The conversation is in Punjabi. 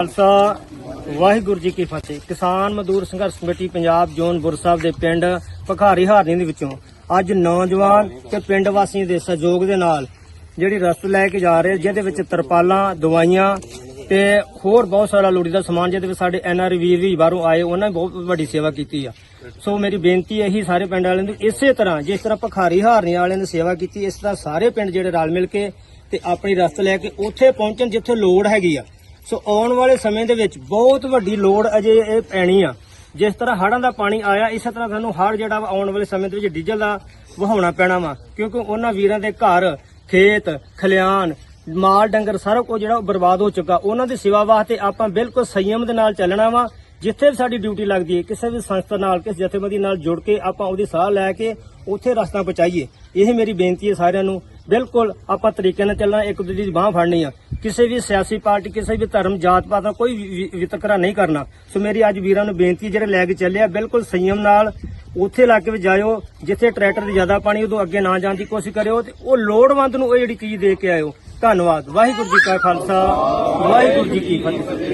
ਖਾਲਸਾ, ਵਾਹਿਗੁਰੂ ਜੀ ਕੀ ਫਤਿਹ। ਕਿਸਾਨ ਮਜ਼ਦੂਰ ਸੰਘਰਸ਼ ਕਮੇਟੀ ਪੰਜਾਬ ਜ਼ੋਨ ਬੁਰ ਦੇ ਪਿੰਡ ਭਖਾਰੀ ਹਾਰਨੀ ਦੇ ਵਿੱਚੋਂ ਅੱਜ ਨੌਜਵਾਨ ਤੇ ਪਿੰਡ ਵਾਸੀਆਂ ਦੇ ਸਹਿਯੋਗ ਦੇ ਨਾਲ ਜਿਹੜੀ ਰਸਤ ਲੈ ਕੇ ਜਾ ਰਹੇ, ਜਿਹਦੇ ਵਿੱਚ ਤਰਪਾਲਾਂ, ਦਵਾਈਆਂ ਤੇ ਹੋਰ ਬਹੁਤ ਸਾਰਾ ਲੋੜੀਂਦਾ ਸਮਾਨ, ਜਿਹਦੇ ਵਿੱਚ ਸਾਡੇ ਐਨਆਰ ਵੀਰ ਵੀ ਬਾਹਰੋਂ ਆਏ, ਉਹਨਾਂ ਨੇ ਬਹੁਤ ਵੱਡੀ ਸੇਵਾ ਕੀਤੀ ਆ। ਸੋ ਮੇਰੀ ਬੇਨਤੀ ਇਹੀ ਸਾਰੇ ਪਿੰਡ ਵਾਲਿਆਂ ਨੂੰ, ਇਸੇ ਤਰ੍ਹਾਂ ਜਿਸ ਤਰ੍ਹਾਂ ਭਖਾਰੀ ਹਾਰਨੀ ਵਾਲਿਆਂ ਨੇ ਸੇਵਾ ਕੀਤੀ, ਇਸ ਤਰ੍ਹਾਂ ਸਾਰੇ ਪਿੰਡ ਜਿਹੜੇ ਰਲ ਮਿਲ ਕੇ ਤੇ ਆਪਣੀ ਰਸਤ ਲੈ ਕੇ ਉੱਥੇ ਪਹੁੰਚਣ ਜਿੱਥੇ ਲੋੜ ਹੈਗੀ ਆ। ਸੋ ਆਉਣ ਵਾਲੇ ਸਮੇਂ ਦੇ ਵਿੱਚ ਬਹੁਤ ਵੱਡੀ ਲੋੜ ਅਜੇ ਇਹ ਪੈਣੀ ਆ। ਜਿਸ ਤਰ੍ਹਾਂ ਹੜ੍ਹਾਂ ਦਾ ਪਾਣੀ ਆਇਆ, ਇਸੇ ਤਰ੍ਹਾਂ ਸਾਨੂੰ ਹੜ੍ਹ ਜਿਹੜਾ ਵਾ ਆਉਣ ਵਾਲੇ ਸਮੇਂ ਦੇ ਵਿੱਚ ਡੀਜ਼ਲ ਦਾ ਵਹਾਉਣਾ ਪੈਣਾ ਵਾ। ਕਿਉਂਕਿ ਉਹਨਾਂ ਵੀਰਾਂ ਦੇ ਘਰ, ਖੇਤ, ਖਲਿਆਣ, ਮਾਲ, ਡੰਗਰ ਸਾਰਾ ਕੁਝ ਜਿਹੜਾ ਉਹ ਬਰਬਾਦ ਹੋ ਚੁੱਕਾ। ਉਹਨਾਂ ਦੀ ਸੇਵਾ ਵਾਸਤੇ ਆਪਾਂ ਬਿਲਕੁਲ ਸੰਯਮ ਦੇ ਨਾਲ ਚੱਲਣਾ ਵਾ। ਜਿੱਥੇ ਵੀ ਸਾਡੀ ਡਿਊਟੀ ਲੱਗਦੀ ਹੈ, ਕਿਸੇ ਵੀ ਸੰਸਥਾ ਨਾਲ, ਕਿਸੇ ਜਥੇਬੰਦੀ ਨਾਲ ਜੁੜ ਕੇ ਆਪਾਂ ਉਹਦੀ ਸਲਾਹ ਲੈ ਕੇ ਉੱਥੇ ਰਸਤਾ ਪਹੁੰਚਾਈਏ। ਇਹ ਮੇਰੀ ਬੇਨਤੀ ਹੈ ਸਾਰਿਆਂ ਨੂੰ। ਬਿਲਕੁਲ ਆਪਾਂ ਤਰੀਕੇ ਨਾਲ ਚੱਲਣਾ, ਇੱਕ ਦੂਜੇ ਦੀ ਬਾਹ ਫੜਨੀ ਆ। ਕਿਸੇ ਵੀ ਸਿਆਸੀ ਪਾਰਟੀ, ਕਿਸੇ ਵੀ ਧਰਮ, ਜਾਤ ਪਾਤ ਦਾ ਕੋਈ ਵਿਤਕਰਾ ਨਹੀਂ ਕਰਨਾ। ਸੋ ਮੇਰੀ ਅੱਜ ਵੀਰਾਂ ਨੂੰ ਬੇਨਤੀ, ਜਿਹੜੇ ਲੈ ਕੇ ਚੱਲਿਆ ਬਿਲਕੁਲ ਸੰਯਮ ਨਾਲ ਉੱਥੇ ਇਲਾਕੇ ਵਿੱਚ ਜਾਇਓ, ਜਿੱਥੇ ਟਰੈਕਟਰ ਦੀ ਜ਼ਿਆਦਾ ਪਾਣੀ ਉਦੋਂ ਅੱਗੇ ਨਾ ਜਾਣ ਦੀ ਕੋਸ਼ਿਸ਼ ਕਰਿਓ ਤੇ ਉਹ ਲੋੜਵੰਦ ਨੂੰ ਉਹ ਜਿਹੜੀ ਚੀਜ਼ ਦੇ ਕੇ ਆਇਓ। ਧੰਨਵਾਦ। ਵਾਹਿਗੁਰੂ ਜੀ ਕਾ ਖਾਲਸਾ, ਵਾਹਿਗੁਰੂ ਜੀ ਕੀ ਫਤਿਹ।